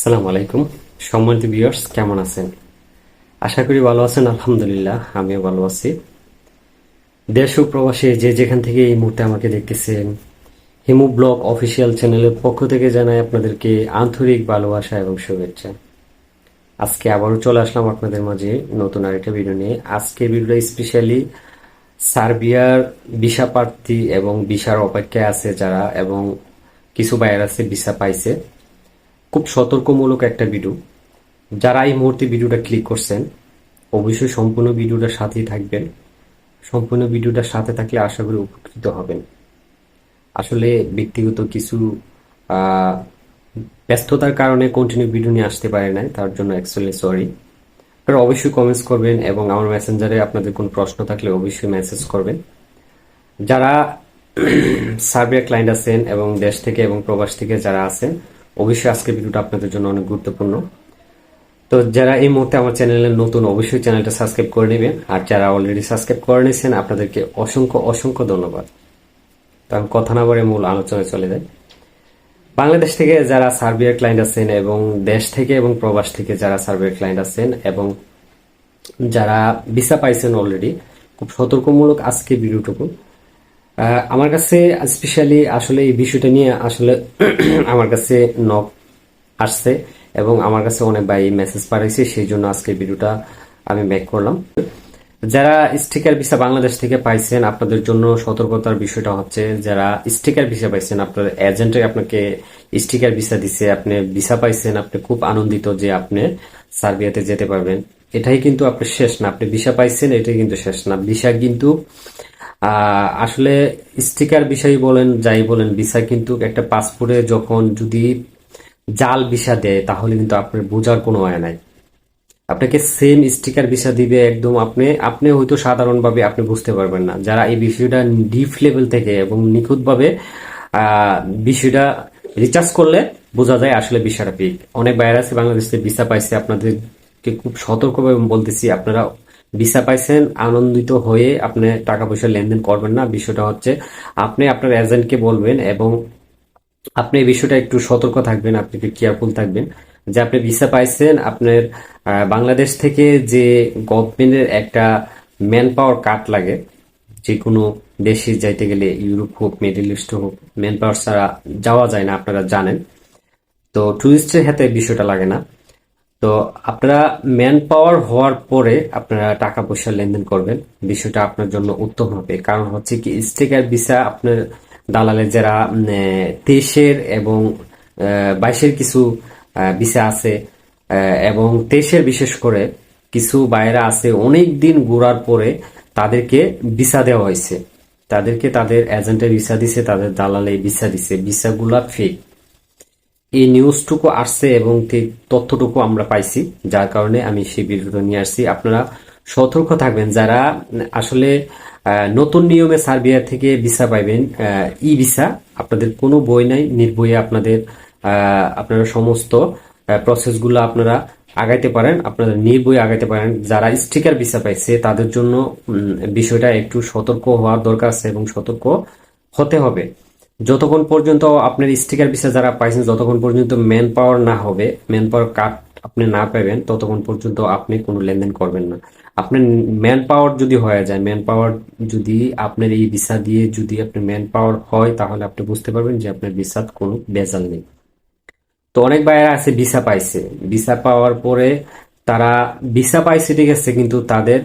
আসসালামু আলাইকুম। সম্মানিত ভিউয়ার্স, কেমন আছেন? আশা করি ভালো আছেন, আলহামদুলিল্লাহ, আমিও ভালো আছি। দেশ ও প্রবাসে যে যেখান থেকে এই মুহূর্তে আমাকে দেখতেছেন, হিমু ব্লগ অফিসিয়াল চ্যানেলের পক্ষ থেকে জানাই আপনাদেরকে আন্তরিক ভালোবাসা এবং শুভেচ্ছা। আজকে আবারও চলে আসলাম আপনাদের মাঝে নতুন আরেকটা ভিডিও নিয়ে। আজকে ভিডিওটা স্পেশালি সার্বিয়ার ভিসা প্রার্থী এবং ভিসার অপেক্ষায় আছে যারা এবং কিছু বাইর আছে, ভিসা পাইছে। খুব সতর্কমূলক একটা ভিডিও যারা এই মুহূর্তে ভিডিওটা ক্লিক করছেন, অবশ্যই সম্পূর্ণ ভিডিওটার সাথেই থাকবেন। সম্পূর্ণ ভিডিওটার সাথে থাকলে আশা করি উপকৃত হবেন। আসলে ব্যক্তিগত কিছু ব্যস্ততার কারণে কন্টিনিউ ভিডিও নিয়ে আসতে পারে নাই, তার জন্য অ্যাকচুয়ালি সরি আপনারা অবশ্যই কমেন্টস করবেন এবং আমার মেসেঞ্জারে আপনাদের কোনো প্রশ্ন থাকলে অবশ্যই মেসেজ করবেন। যারা সার্বিয়া ক্লায়েন্ট আছেন এবং দেশ থেকে এবং প্রবাস থেকে যারা আছেন অবশ্যই আজকের ভিডিওটা আপনাদের জন্য অনেক গুরুত্বপূর্ণ। তো যারা এই মুহূর্তে আমার চ্যানেলে নতুন, অবশ্যই চ্যানেলটা সাবস্ক্রাইব করে নেবেন। আর যারা অলরেডি সাবস্ক্রাইব করে নিয়েছেন, আপনাদেরকে অসংখ্য অসংখ্য ধন্যবাদ। তো আমি কথা না বলে মূল আলোচনায় চলে যাই। বাংলাদেশ থেকে যারা সার্বিয়ার ক্লায়েন্ট আছেন এবং দেশ থেকে এবং প্রবাস থেকে যারা সার্বিয়ার ক্লায়েন্ট আছেন এবং যারা ভিসা পাইছেন অলরেডি খুব সতর্কমূলক আজকে ভিডিওটুকু আমার কাছে স্পেশালি আসলে এই বিষয়টা নিয়ে আসলে আমার কাছে নক আসছে এবং আমার কাছে অনেক ভাই মেসেজ পাঠাইছে, সেই জন্য আজকে ভিডিওটা আমি ব্যাক করলাম। যারা স্টিকার ভিসা বাংলাদেশ থেকে পাইছেন, আপনাদের জন্য সতর্কতার বিষয়টা হচ্ছে, যারা স্টিকার ভিসা পাইছেন, আপনার এজেন্টে আপনাকে স্টিকার ভিসা দিছে, আপনি ভিসা পাইছেন, আপনি খুব আনন্দিত যে আপনি সার্বিয়াতে যেতে পারবেন। এটাই কিন্তু আপনি শেষ না, আপনি ভিসা পাইছেন, এটাই কিন্তু শেষ না। ভিসা কিন্তু আসলে স্টিকার বিষয় বলেন, যাই বলেন ভিসা কিন্তু একটা পাসপোর্টে যখন যদি জাল ভিসা দেয়, তাহলে কিন্তু আপনার বোঝার কোনো হয় নাই। আপনাকে সেম স্টিকার ভিসা দিবে একদম আপনি আপনি হয়তো সাধারণভাবে আপনি বুঝতে পারবেন না। যারা এই বিষয়টা ডিপ লেভেল থেকে এবং নিখুঁতভাবে বিষয়টা রিচার্জ করলে বোঝা যায় আসলে বিষয়টা পিক অনেক বাইরে আছে বাংলাদেশ ভিসা পাইছে, আপনাদেরকে খুব সতর্কভাবে বলতেছি, আপনারা ভিসা পাইছেন, আনন্দিত হয়ে আপনি টাকা পয়সা লেনদেন করবেন না। বিষয়টা হচ্ছে, আপনি আপনার এজেন্টকে বলবেন এবং আপনি এই বিষয়টা একটু সতর্ক থাকবেন, আপনি একটু কেয়ারফুল থাকবেন যে আপনি ভিসা পাইছেন, আপনার বাংলাদেশ থেকে যে গভর্নমেন্টের একটা ম্যান পাওয়ার কার্ড লাগে যে কোনো দেশে যাইতে গেলে ইউরোপ হোক মিডল ইস্ট হোক ম্যান পাওয়ার ছাড়া যাওয়া যায় না, আপনারা জানেন। তো টুরিস্টের হাতে বিষয়টা লাগে না। তো আপনারা ম্যান পাওয়ার হওয়ার পরে আপনারা টাকা পয়সা লেনদেন করবেন। বিষয়টা আপনার জন্য উত্তম হবে। কারণ হচ্ছে কি, স্টিকার ভিসা আপনার দালালের যারা তেইশের এবং বাইশের কিছু ভিসা আছে এবং তেইশের বিশেষ করে কিছু বাইরা আছে, অনেক দিন ঘোরার পরে তাদেরকে ভিসা দেওয়া হয়েছে। তাদেরকে তাদের এজেন্টের ভিসা দিছে, তাদের দালালে ভিসা দিছে। ভিসাগুলা ফেক এই নিউজটুকু আসছে এবং তথ্যটুকু আমরা পাইছি, যার কারণে আমি সেই ভিডিওটা নিয়ে আসছি। আপনারা সতর্ক থাকবেন, যারা আসলে নতুন নিয়মে সার্বিয়া থেকে ভিসা পাইবেন ই ভিসা আপনাদের কোনো বই নাই, নির্ভয়ে আপনাদের আপনারা সমস্ত প্রসেসগুলো আপনারা আগাইতে পারেন, আপনারা নির্ভয়ে আগাইতে পারেন। যারা স্টিকার ভিসা পাইছে, তাদের জন্য বিষয়টা একটু সতর্ক হওয়ার দরকার আছে এবং সতর্ক হতে হবে। যতক্ষণ পর্যন্ত আপনার স্টিকার ভিসা যারা পাইছেন, যতক্ষণ পর্যন্ত ম্যান পাওয়ার না হবে ম্যান পাওয়ার কার্ড আপনি না পাবেন, ততক্ষণ পর্যন্ত আপনি কোনো লেনদেন করবেন না। আপনার ম্যান পাওয়ার যদি হয়ে যায় ম্যান পাওয়ার যদি আপনার এই ভিসা দিয়ে যদি আপনার ম্যান পাওয়ার হয়, তাহলে আপনি বুঝতে পারবেন যে আপনার ভিসাত কোনো বেজাল নেই। তো অনেক বাইরে আছে ভিসা পাইছে। ভিসা পাওয়ার পরে তারা ভিসা পাইছে, ঠিক আছে, কিন্তু তাদের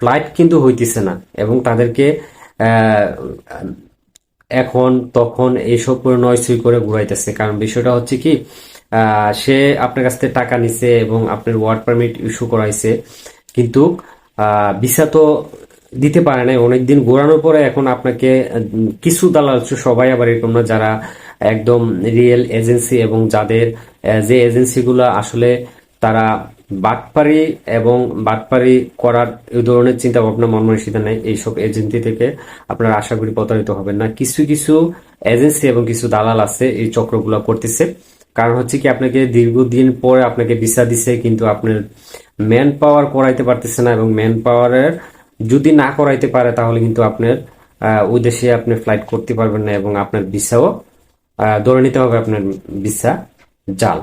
ফ্লাইট কিন্তু হইতেছে না এবং তাদেরকে এখন, তখন এইসব করে নয় নয়সই করে ঘুরাইতেছে। কারণ বিষয়টা হচ্ছে কি সে আপনার কাছ থেকে টাকা নিছে এবং আপনার ওয়ার্ক পারমিট ইস্যু করাইছে। কিন্তু ভিসা তো দিতে পারে নাই। অনেকদিন ঘোরানোর পরে এখন আপনাকে কিছু দালাল, সবাই আবার এরকম না, যারা একদম রিয়েল এজেন্সি এবং যাদের যে এজেন্সিগুলো আসলে তারা বাটপারি এবং বাটপারি করার এই ধরনের চিন্তা ভাবনা মন মানসিকতা নেই এইসব এজেন্সি থেকে। আপনারা আশা করি প্রতারিত হবেন না। কিছু কিছু এজেন্সি এবং কিছু দালাল আছে এই চক্রগুলো করতেছে। কারণ হচ্ছে কি, আপনাকে দীর্ঘদিন পরে আপনাকে ভিসা দিছে, কিন্তু আপনার ম্যান পাওয়ার করাইতে পারতেছে না এবং ম্যান পাওয়ারের যদি না করাইতে পারে, তাহলে কিন্তু আপনার ওই দেশে আপনি ফ্লাইট করতে পারবেন না এবং আপনার ভিসাও ধরে নিতে হবে আপনার ভিসা, জাল।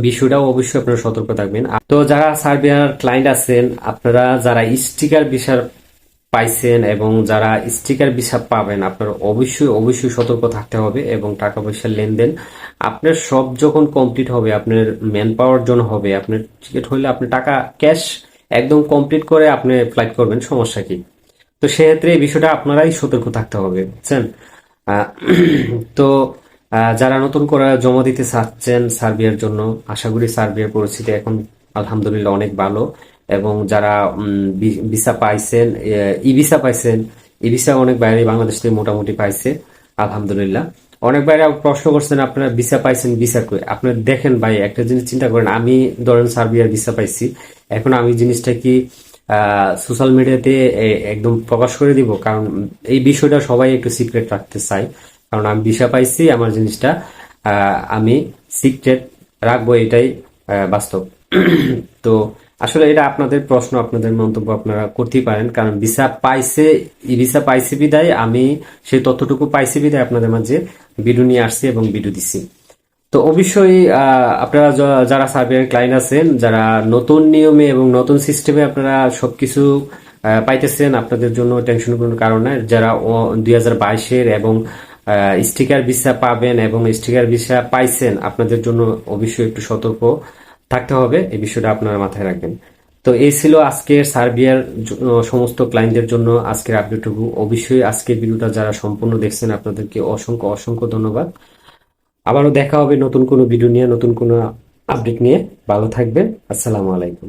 বিষয়টাও অবশ্যই আপনারা সতর্ক থাকবেন। তো, যারা সার্বিয়ার ক্লায়েন্ট আছেন, আপনারা যারা স্টিকার ভিসা পাইছেন এবং যারা স্টিকার ভিসা পাবেন, আপনার অবশ্যই অবশ্যই সতর্ক থাকতে হবে এবং টাকা পয়সার লেনদেন। আপনার সব যখন কমপ্লিট হবে, আপনার ম্যান পাওয়ার জন্য হবে, আপনার টিকিট হলে আপনি টাকা ক্যাশ একদম কমপ্লিট করে আপনি ফ্লাইট করবেন, সমস্যা কি? তো, সেক্ষেত্রে এই বিষয়টা আপনারাই সতর্ক থাকতে হবে, বুঝছেন? তো যারা নতুন করে জমা দিতে চাচ্ছেন সার্বিয়ার জন্য, আশা করি সার্বিয়ার পরিস্থিতি এখন, আলহামদুলিল্লাহ, অনেক ভালো। এবং যারা ভিসা পাইছেন ই ভিসা পাইছেন ই ভিসা অনেক বাইরে বাংলাদেশ থেকে মোটামুটি পাইছে, আলহামদুলিল্লাহ। অনেক বাইরে প্রশ্ন করছেন, আপনারা ভিসা পাইছেন ভিসা কই? আপনারা দেখেন ভাই, একটা জিনিস চিন্তা করেন, আমি ধরেন সার্বিয়ার ভিসা পাইছি, এখন আমি জিনিসটা কি সোশ্যাল মিডিয়াতে একদম প্রকাশ করে দিব, কারণ এই বিষয়টা সবাই একটু সিক্রেট রাখতে চায়। কারণ আমি ভিসা পাইছি, আমার জিনিসটা আমি সিক্রেট রাখব এটাই বাস্তব। তো আসলে এটা আপনাদের প্রশ্ন, আপনাদের মন্তব্য আপনারা করতেই পারেন, কারণ ভিসা পাইছে ভিসা পাইছে বিদায়, আমি সেই তথ্যটুকু পাইছি বিদায়, আপনাদের মাঝে ভিডিও নিয়ে আসছি এবং ভিডিও দিছি। তো অবশ্যই আপনারা যারা সার্বিয়ান ক্লায়েন্ট আছেন, যারা নতুন নিয়মে এবং নতুন সিস্টেমে আপনারা সবকিছু পাইতেছেন, আপনাদের জন্য টেনশন কোনো কারণ নাই। যারা দুই হাজার বাইশের এবং স্টিকার ভিসা পাবেন এবং স্টিকার ভিসা পাইছেন, আপনাদের জন্য অবশ্যই একটু সতর্ক থাকতে হবে। এই বিষয়টা আপনারা মাথায় রাখবেন। তো এই ছিল আজকের সার্বিয়ার সমস্ত ক্লায়েন্টদের জন্য আজকের আপডেটটুকু অবশ্যই আজকের ভিডিওটা যারা সম্পূর্ণ দেখছেন, আপনাদেরকে অসংখ্য অসংখ্য ধন্যবাদ। আবারও দেখা হবে নতুন কোনো ভিডিও নিয়ে, নতুন কোনো আপডেট নিয়ে। ভালো থাকবেন। আসসালামু আলাইকুম।